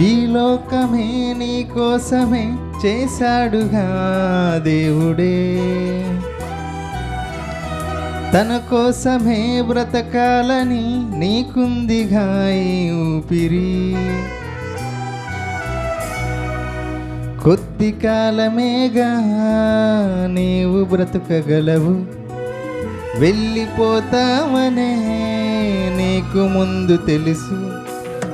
ఈ లోకమే నీ కోసమే చేశాడుగా దేవుడే. తన కోసమే బ్రతకాలని నీకుందిగా ఊపిరి. కొద్ది కాలమేగా నీవు బ్రతకగలవు. వెళ్ళిపోతామనే నీకు ముందు తెలుసు.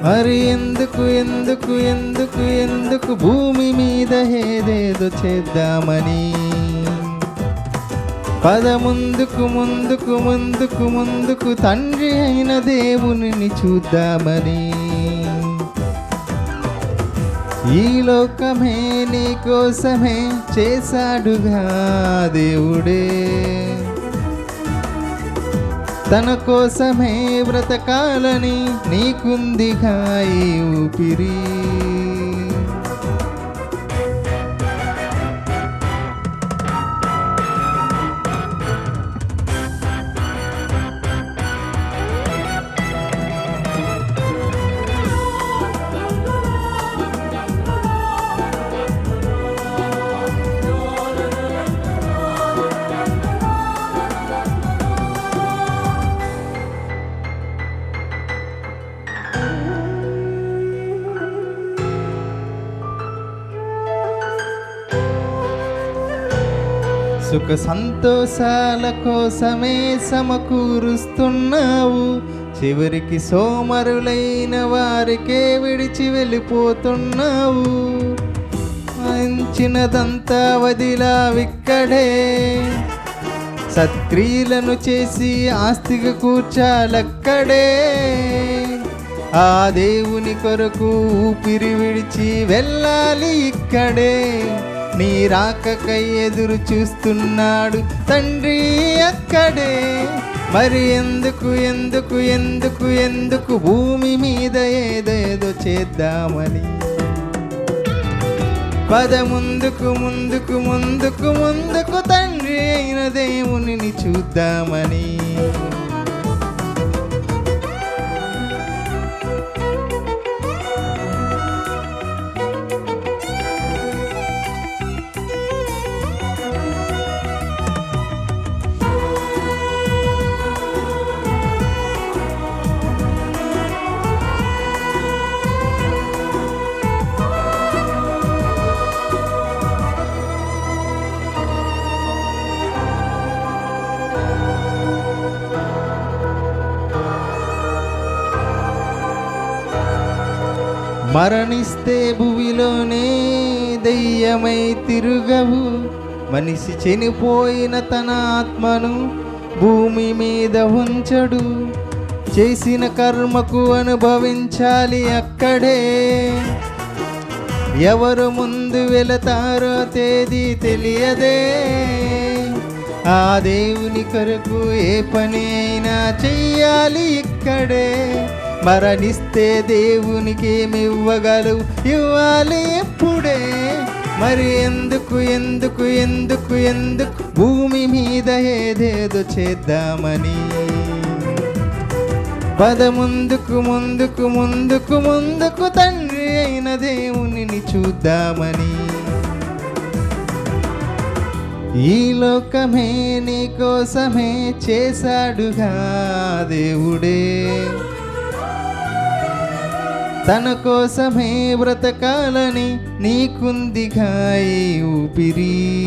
మరి ఎందుకు ఎందుకు ఎందుకు ఎందుకు భూమి మీద ఏదేదో చేద్దామని? పద ముందుకు ముందుకు ముందుకు ముందుకు తండ్రి అయిన దేవుని చూద్దామని. ఈ లోకమే నీ కోసమే చేశాడుగా దేవుడే. తన కోసమే బ్రతకాలని నీకుందిగా ఈ ఊపిరి. సుఖ సంతోషాల కోసమే సమకూరుస్తున్నావు. చివరికి సోమరులైన వారికే విడిచి వెళ్ళిపోతున్నావు. మంచినదంతా వదిలావిక్కడే సత్క్రియలను చేసి ఆస్తిగా కూర్చాలక్కడే. ఆ దేవుని కొరకు ఊపిరి విడిచి వెళ్ళాలి ఇక్కడే. నీ రాకకై ఎదురు చూస్తున్నాడు తండ్రి అక్కడే. మరి ఎందుకు ఎందుకు ఎందుకు ఎందుకు భూమి మీద ఏదేదో చేద్దామని. పద ముందుకు ముందుకు ముందుకు ముందుకు తండ్రి అయిన దేవునిని చూద్దామని. మరణిస్తే భూమిలోనే దెయ్యమై తిరుగవు. మనిషి చనిపోయిన తన ఆత్మను భూమి మీద ఉంచడు. చేసిన కర్మకు అనుభవించాలి అక్కడే. ఎవరు ముందు వెళతారో తేదీ తెలియదే. ఆ దేవుని కొరకు ఏ పని అయినా చెయ్యాలి ఇక్కడే. మరణిస్తే దేవునికి ఇవ్వగలవు ఇవ్వాలి ఎప్పుడే? మరి ఎందుకు ఎందుకు ఎందుకు ఎందుకు భూమి మీద ఏదేదో చేద్దామని? పద ముందుకు ముందుకు ముందుకు ముందుకు తండ్రి అయిన దేవునిని చూద్దామని. ఈ లోకమే నీ కోసమే చేశాడుగా దేవుడే. తన కోసమే బ్రతకాలని నీకుందిగా ఈ ఊపిరి.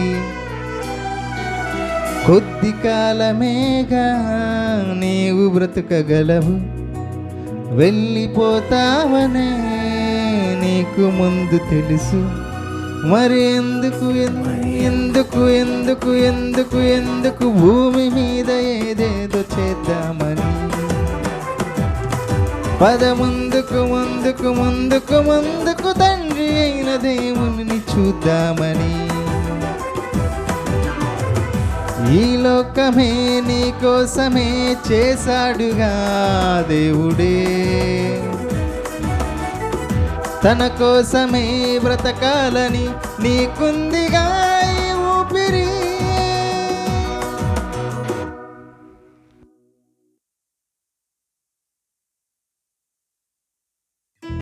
కొద్ది కాలమేగా నీవు బ్రతకగలవు. వెళ్ళిపోతావనే నీకు ముందు తెలుసు. మరి ఎందుకు ఎందుకు ఎందుకు ఎందుకు ఎందుకు భూమి మీద ఏదేదో చేద్దామని. పద ముందుకు ముందుకు ముందుకు ముందుకు తండ్రి అయిన దేవుని చూద్దామని. ఈ లోకమే నీ కోసమే చేశాడుగా దేవుడే. తన కోసమే బ్రతకాలని నీకుందిగా